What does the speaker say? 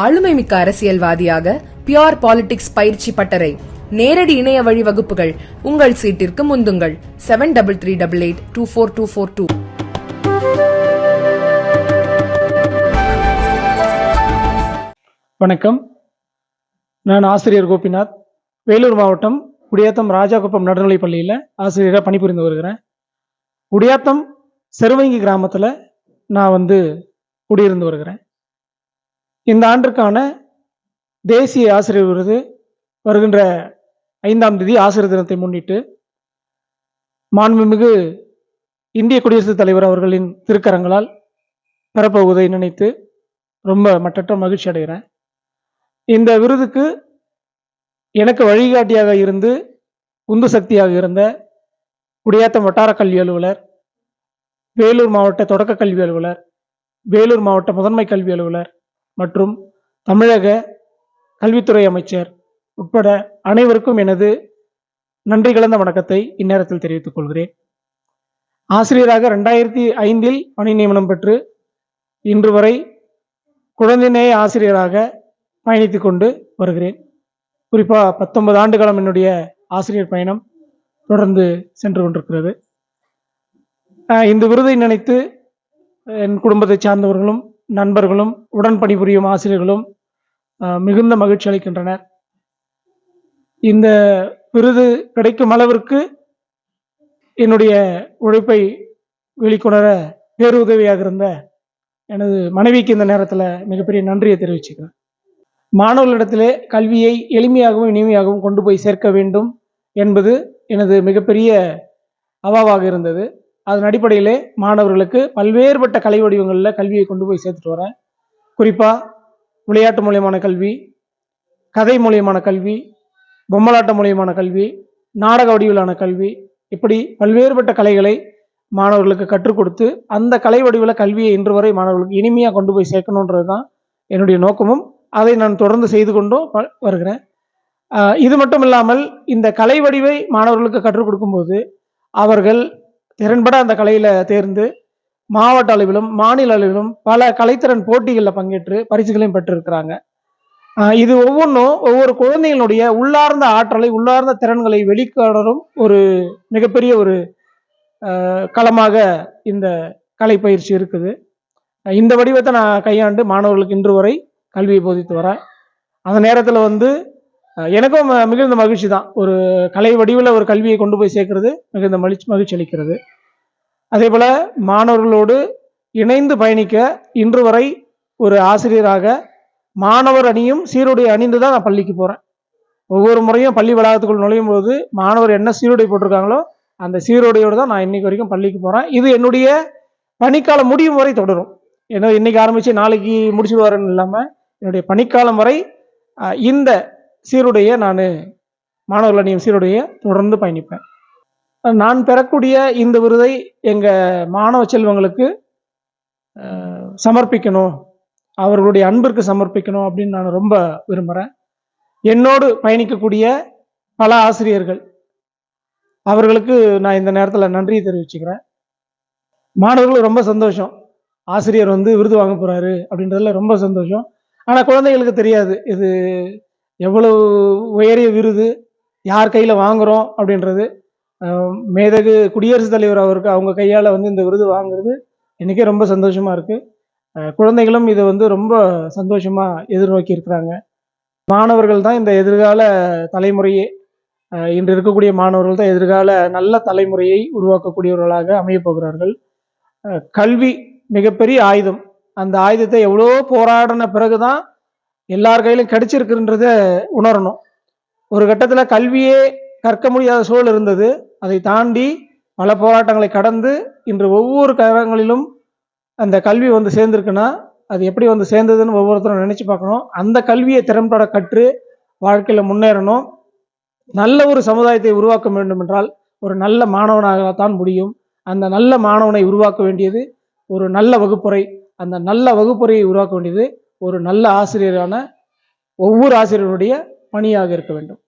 ஆளுமை மிக்க அரசியல்வாதியாக பியோர் பாலிடிக்ஸ் பயிற்சி பட்டறை நேரடி இணைய வழி வகுப்புகள் உங்கள் சீட்டிற்கு முந்துங்கள். Seven double three double eight two four two four two வணக்கம். நான் ஆசிரியர் கோபிநாத். வேலூர் மாவட்டம் குடியாத்தம் ராஜாகுப்பம் நடுநிலைப் பள்ளியில் ஆசிரியராக பணிபுரிந்து வருகிறேன். குடியாத்தம் செருவங்கி கிராமத்தில் நான் வந்து குடியிருந்து வருகிறேன். இந்த ஆண்டிற்கான தேசிய ஆசிரியர் விருது வருகின்ற ஐந்தாம் தேதி ஆசிரியர் தினத்தை முன்னிட்டு மாண்புமிகு இந்திய குடியரசுத் தலைவர் அவர்களின் திருக்கரங்களால் பெறப்போவதை நினைத்து ரொம்ப மட்டற்ற மகிழ்ச்சி அடைகிறேன். இந்த விருதுக்கு எனக்கு வழிகாட்டியாக இருந்து உந்து சக்தியாக இருந்த குடியாத்தம் வட்டார கல்வி அலுவலர் வேலூர் மாவட்ட தொடக்க கல்வி அலுவலர் வேலூர் மாவட்ட முதன்மை கல்வி அலுவலர் மற்றும் தமிழக கல்வித்துறை அமைச்சர் உட்பட அனைவருக்கும் எனது நன்றி கலந்த வணக்கத்தை இந்நேரத்தில் தெரிவித்துக் கொள்கிறேன். ஆசிரியராக ரெண்டாயிரத்தி ஐந்தில் பணி நியமனம் பெற்று இன்று வரை குழந்தை நேய ஆசிரியராக பயணித்து கொண்டு வருகிறேன். குறிப்பாக பத்தொன்பது ஆண்டு காலம் என்னுடைய ஆசிரியர் பயணம் தொடர்ந்து சென்று கொண்டிருக்கிறது. இந்த விருதை நினைத்து என் குடும்பத்தை சார்ந்தவர்களும் நண்பர்களும் உடன் பணிபுரியும் ஆசிரியர்களும் மிகுந்த மகிழ்ச்சி அளிக்கின்றனர். இந்த விருது கிடைக்கும் அளவிற்கு என்னுடைய உழைப்பை வெளிக்கொணர பேருதவியாக இருந்த எனது மனைவிக்கு இந்த நேரத்தில் மிகப்பெரிய நன்றியை தெரிவிச்சுக்கிறேன். மாணவர்களிடத்திலே கல்வியை எளிமையாகவும் இனிமையாகவும் கொண்டு போய் சேர்க்க வேண்டும் என்பது எனது மிகப்பெரிய அவாவாக இருந்தது. அதன் அடிப்படையிலே மாணவர்களுக்கு பல்வேறுபட்ட கலை வடிவங்களில் கல்வியை கொண்டு போய் சேர்த்துட்டு வரேன். குறிப்பாக விளையாட்டு மூலியமான கல்வி கதை மூலியமான கல்வி பொம்மலாட்டம் மூலியமான கல்வி நாடக வடிவிலான கல்வி இப்படி பல்வேறுபட்ட கலைகளை மாணவர்களுக்கு கற்றுக் கொடுத்து அந்த கலை வடிவில் கல்வியை இன்று வரை மாணவர்களுக்கு இனிமையாக கொண்டு போய் சேர்க்கணுன்றது தான் என்னுடைய நோக்கமும். அதை நான் தொடர்ந்து செய்து கொண்டும் வ- வருகிறேன். இது மட்டும் இல்லாமல் இந்த கலை வடிவை மாணவர்களுக்கு கற்றுக் கொடுக்கும்போது அவர்கள் திறன்பட அந்த கலையில் தேர்ந்து மாவட்ட அளவிலும் மாநில அளவிலும் பல கலைத்திறன் போட்டிகளில் பங்கேற்று பரிசுகளையும் பெற்றிருக்கிறாங்க. இது ஒவ்வொன்றும் ஒவ்வொரு குழந்தைகளுடைய உள்ளார்ந்த ஆற்றலை உள்ளார்ந்த திறன்களை வெளிக்கொணரும் ஒரு மிகப்பெரிய ஒரு களமாக இந்த கலை பயிற்சி இருக்குது. இந்த வடிவத்தை நான் கையாண்டு மாணவர்களுக்கு இன்று வரை கல்வியை போதித்து வரேன். அந்த நேரத்தில் வந்து எனக்கும் ம- மிகுந்த மகிழ்ச்சி தான். ஒரு கலை வடிவில் ஒரு கல்வியை கொண்டு போய் சேர்க்கறது மிகுந்த மகிழ்ச்சி மகிழ்ச்சி அளிக்கிறது. அதே போல் மாணவர்களோடு இணைந்து பயணிக்க இன்று வரை ஒரு ஆசிரியராக மாணவர் அணியும் சீருடை அணிந்து தான் நான் பள்ளிக்கு போகிறேன் ஒவ்வொரு முறையும் பள்ளி வளாகத்துக்குள் நுழையும் போது மாணவர் என்ன சீருடை போட்டிருக்காங்களோ அந்த சீருடையோடு தான் நான் இன்னைக்கு வரைக்கும் பள்ளிக்கு போகிறேன் இது என்னுடைய பணிக்காலம் முடியும் வரை தொடரும். ஏன்னா இன்னைக்கு ஆரம்பித்து நாளைக்கு முடிச்சுடுவாருன்னு இல்லாமல் என்னுடைய பணிக்காலம் வரை இந்த சீருடைய நான் மாணவர்கள் அணியும் சீருடைய தொடர்ந்து பயணிப்பேன். நான் பெறக்கூடிய இந்த விருதை எங்கள் மாணவ செல்வங்களுக்கு சமர்ப்பிக்கணும். அவர்களுடைய அன்பிற்கு சமர்ப்பிக்கணும் அப்படின்னு நான் ரொம்ப விரும்புகிறேன் என்னோடு பயணிக்கக்கூடிய பல ஆசிரியர்கள் அவர்களுக்கு நான் இந்த நேரத்தில் நன்றியை தெரிவிச்சுக்கிறேன். மாணவர்களும் ரொம்ப சந்தோஷம். ஆசிரியர் வந்து விருது வாங்க போகிறாரு அப்படின்றதுல ரொம்ப சந்தோஷம். ஆனால் குழந்தைகளுக்கு தெரியாது. இது எவ்வளவு உயரிய விருது யார் கையில் வாங்குகிறோம் அப்படின்றது மேதகு குடியரசுத் தலைவர் அவருக்கு அவங்க கையால் வந்து இந்த விருது வாங்குறது இன்றைக்கே ரொம்ப சந்தோஷமாக இருக்குது குழந்தைகளும் இதை வந்து ரொம்ப சந்தோஷமாக எதிர்நோக்கி இருக்கிறாங்க. மாணவர்கள் தான் இந்த எதிர்கால தலைமுறையே இன்று இருக்கக்கூடிய மாணவர்கள் தான் எதிர்கால நல்ல தலைமுறையை உருவாக்கக்கூடியவர்களாக அமையப் போகிறார்கள். கல்வி மிகப்பெரிய ஆயுதம். அந்த ஆயுதத்தை எவ்வளோ போராடின பிறகுதான் எல்லார் கையிலும் கிடைச்சிருக்குன்றத உணரணும். ஒரு கட்டத்தில் கல்வியே கற்க முடியாத சூழல் இருந்தது. அதை தாண்டி பல போராட்டங்களை கடந்து இன்று ஒவ்வொரு கரங்களிலும் அந்த கல்வி வந்து சேர்ந்திருக்குன்னா அது எப்படி வந்து சேர்ந்ததுன்னு ஒவ்வொருத்தரும் நினச்சி பார்க்கணும். அந்த கல்வியை திறம்பட கற்று வாழ்க்கையில் முன்னேறணும். நல்ல ஒரு சமுதாயத்தை உருவாக்க வேண்டும் என்றால் ஒரு நல்ல மாணவனாகத்தான் முடியும். அந்த நல்ல மாணவனை உருவாக்க வேண்டியது ஒரு நல்ல வகுப்புறை அந்த நல்ல வகுப்புறையை உருவாக்க வேண்டியது ஒரு நல்ல ஆசிரியரான ஒவ்வொரு ஆசிரியருடைய பணியாக இருக்க வேண்டும்.